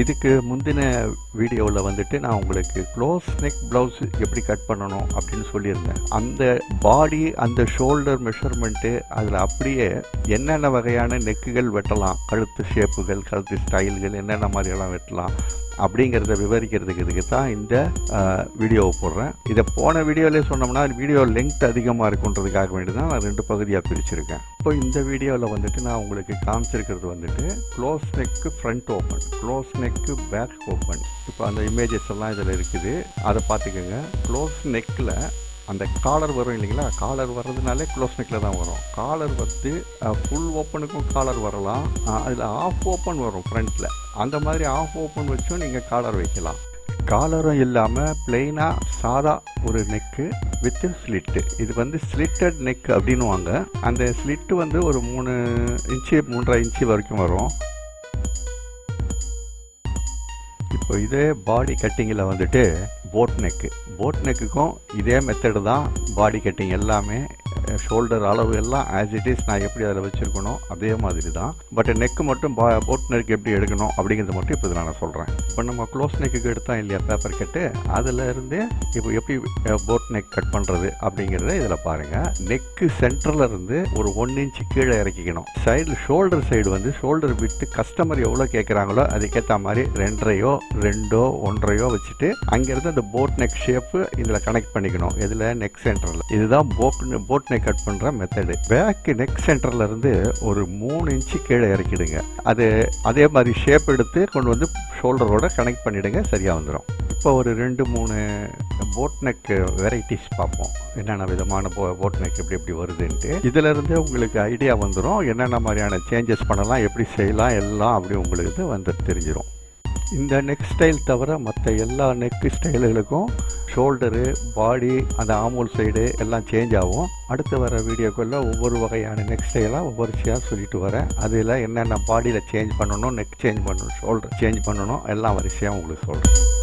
இதுக்கு முந்தின வீடியோவில் வந்துட்டு நான் உங்களுக்கு க்ளோஸ் நெக் ப்ளவுஸ் எப்படி கட் பண்ணணும் அப்படின்னு சொல்லியிருந்தேன். அந்த பாடி அந்த ஷோல்டர் மெஷர்மெண்ட்டு அதில் அப்படியே என்னென்ன வகையான நெக்குகள் வெட்டலாம்? கழுத்து ஷேப்புகள் கழுத்து ஸ்டைல்கள் என்னென்ன மாதிரியெல்லாம் வெட்டலாம்? அப்படிங்கிறத விவரிக்கிறதுக்கு இதுக்கு தான் இந்த வீடியோவை போடுறேன். இதை போன வீடியோவிலே சொன்னோம்னா வீடியோ லெங்த் அதிகமாக இருக்குன்றதுக்காக வேண்டி தான் நான் ரெண்டு பகுதியாக பிரிச்சிருக்கேன். இப்போ இந்த வீடியோவில் வந்துட்டு நான் உங்களுக்கு காமிச்சிருக்கிறது வந்துட்டு close neck front open close neck back open இப்போ அந்த இமேஜஸ் எல்லாம் இதில் இருக்குது. அதை பார்த்துக்கோங்க. க்ளோஸ் நெக்கில் அந்த காலர் வரும் இல்லைங்களா? காலர் வர்றதுனாலே க்ளோஸ் நெக்கில் தான் வரும். காலர் வந்து ஃபுல் ஓப்பனுக்கும் காலர் வரலாம். அதில் ஆஃப் ஓப்பன் வரும் ஃப்ரண்ட்டில் அந்த மாதிரி ஆஃப் ஓப்பன் வச்சும் நீங்கள் காலர் வைக்கலாம். காலரும் இல்லாமல் பிளெயினாக சாதா ஒரு நெக்கு வித் ஸ்லிட்டு இது வந்து ஸ்லிட்டட் நெக் அப்படின்னுவாங்க. அந்த ஸ்லிட்டு வந்து ஒரு மூணு இன்ச்சு மூன்றரை இன்ச்சு வரைக்கும் வரும். இப்போ இதே பாடி கட்டிங்கில் வந்துட்டு போட் நெக்கு போட் நெக்குக்கும் இதே மெத்தடு தான் பாடி கட்டிங் எல்லாமே ஷோல்டர் அளவு எல்லாம் ஆஸ் இட் இஸ் நான் எப்படி அதில் வச்சுருக்கணும் அதே மாதிரி தான். பட் நெக்கு மட்டும் பா போட் நெக் எப்படி எடுக்கணும் அப்படிங்கிறது மட்டும் இப்போ நான் சொல்கிறேன் இப்போ நம்ம க்ளோஸ் நெக்குக்கு எடுத்தோம் இல்லையா பேப்பர் கட்டு அதில் இருந்து இப்போ எப்படி போட் நெக் கட் பண்ணுறது அப்படிங்கிறத இதில் பாருங்கள் நெக்கு சென்டரில் இருந்து ஒரு ஒன் இன்ச்சு கீழே இறக்கிக்கணும். சைடில் ஷோல்டர் சைடு வந்து ஷோல்டர் விட்டு கஸ்டமர் எவ்வளோ கேட்குறாங்களோ அதுக்கேற்ற மாதிரி ரெண்டரையோ ரெண்டோ ஒன்றரையோ வச்சுட்டு அங்கேருந்து அந்த போட் நெக் ஷேப்பு இதில் கனெக்ட் பண்ணிக்கணும். இதில் நெக் சென்டரில் இதுதான் போட் போட் நெக் கட் பண்ணுற மெத்தடு பேக் நெக் சென்டர்லேருந்து ஒரு மூணு இன்ச்சு கீழே இறக்கிடுங்க. அது அதே மாதிரி ஷேப் எடுத்து கொண்டு வந்து ஷோல்டரோட கனெக்ட் பண்ணிவிடுங்க சரியாக வந்துடும் இப்போ ஒரு ரெண்டு மூணு போட் நெக் வெரைட்டிஸ் பார்ப்போம். என்னென்ன விதமான போ போட் நெக் எப்படி எப்படி வருதுன்ட்டு. இதிலிருந்து உங்களுக்கு ஐடியா வந்துடும் என்னென்ன மாதிரியான சேஞ்சஸ் பண்ணலாம் எப்படி செய்யலாம் எல்லாம் அப்படி உங்களுக்கு வந்து தெரிஞ்சிடும் இந்த நெக் ஸ்டைல் தவிர மற்ற எல்லா நெக் ஸ்டைல்களுக்கும் ஷோல்டரு பாடி அந்த ஆமூல் சைடு எல்லாம் சேஞ்ச் ஆகும். அடுத்து வர வீடியோக்குள்ளே ஒவ்வொரு வகையான நெக் ஸ்டைலாக ஒவ்வொரு விஷயம் சொல்லிட்டு வரேன். அதில் என்னென்ன பாடியில் சேஞ்ச் பண்ணணும் நெக் சேஞ்ச் பண்ணணும் ஷோல்டர் சேஞ்ச் பண்ணணும் எல்லாம் வரிசையாக உங்களுக்கு சொல்கிறேன்